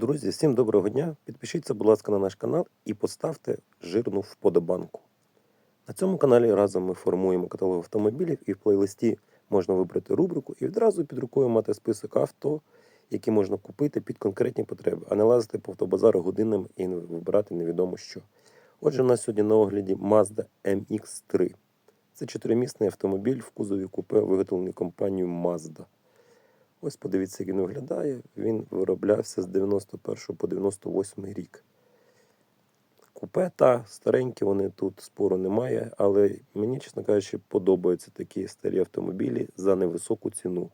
Друзі, всім доброго дня! Підпишіться, будь ласка, на наш канал і поставте жирну вподобанку. На цьому каналі разом ми формуємо каталог автомобілів і в плейлисті можна вибрати рубрику і відразу під рукою мати список авто, які можна купити під конкретні потреби, а не лазити по автобазару годинами і вибирати невідомо що. Отже, у нас сьогодні на огляді Mazda MX3. Це чотиримісний автомобіль в кузові купе, виготовлений компанією Mazda. Ось подивіться, як він виглядає. Він вироблявся з 91 по 98 рік. Купе та старенькі, вони тут спору немає, але мені, чесно кажучи, подобаються такі старі автомобілі за невисоку ціну.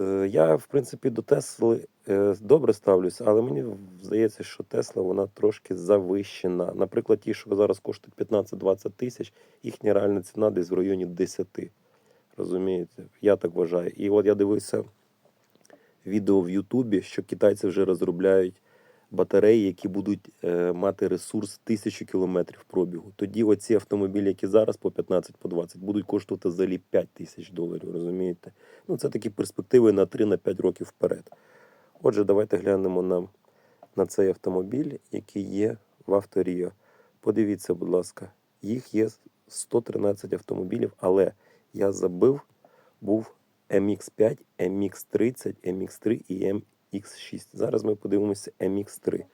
Е, Я, в принципі, до Тесли е, добре ставлюся, але мені здається, що Тесла вона трошки завищена. Наприклад, ті, що зараз коштують 15-20 тисяч, їхня реальна ціна десь в районі 10. Розумієте? Я так вважаю. І от я дивився відео в Ютубі, що китайці вже розробляють батареї, які будуть е, мати ресурс 1000 кілометрів пробігу. Тоді оці автомобілі, які зараз по 15 по 20, будуть коштувати взагалі 5 тисяч доларів. Розумієте? Ну це такі перспективи на 3-5 років вперед. Отже, давайте глянемо на, на цей автомобіль, який є в Авторіо. Подивіться, будь ласка, їх є 113 автомобілів, але я забив, був MX5, MX30, MX3 і MX6. Зараз ми подивимося MX3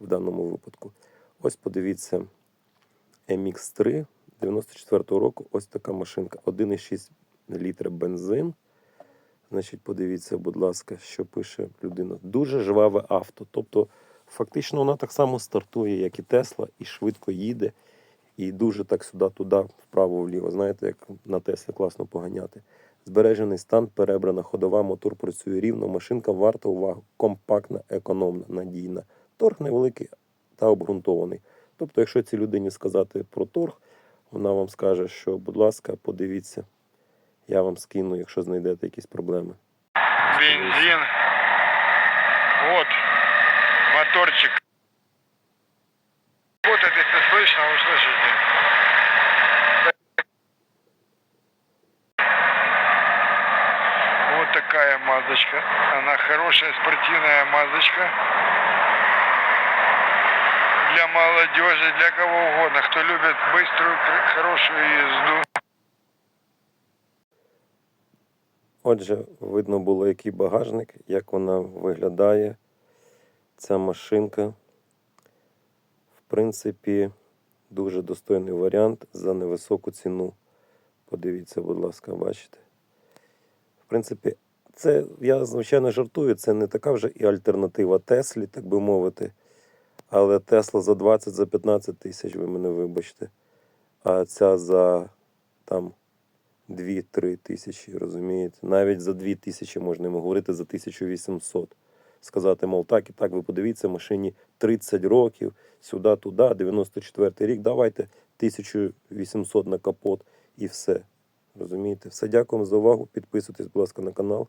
в даному випадку. Ось подивіться MX3 94-го року. Ось така машинка. 1,6 літра бензин. Значить, подивіться, будь ласка, що пише людина. Дуже жваве авто. Тобто, фактично, вона так само стартує, як і Тесла, і швидко їде. І дуже так сюди-туди, вправо-вліво. Знаєте, як на Теслі класно поганяти. Збережений стан, перебрана ходова, мотор працює рівно, машинка варта уваги, компактна, економна, надійна. Торг невеликий та обґрунтований. Тобто, якщо цій людині сказати про торг, вона вам скаже, що, будь ласка, подивіться, я вам скину, якщо знайдете якісь проблеми. бензин. Вот моторчик. Такая мазочка. Она хорошая спортивная мазочка. Для молодежи, для кого угодно. Кто любит быструю, хорошую езду. Отже, видно було, який багажник, як вона виглядає. Ця машинка. В принципі, дуже достойний варіант за невисоку ціну. Подивіться, будь ласка, бачите. В принципі, це, я звичайно жартую, це не така вже і альтернатива Теслі, так би мовити. Але Тесла за 20 за 15 тисяч, ви мене вибачте. А ця за там 2-3 тисячі, розумієте? Навіть за 2 тисячі можна йому говорити за 1800. Сказати, мов, так і так, ви подивіться, машині 30 років, сюди-туди, 94-й рік, давайте 1800 на капот і все. Розумієте? Все, дякуємо за увагу. Підписуйтесь, будь ласка, на канал.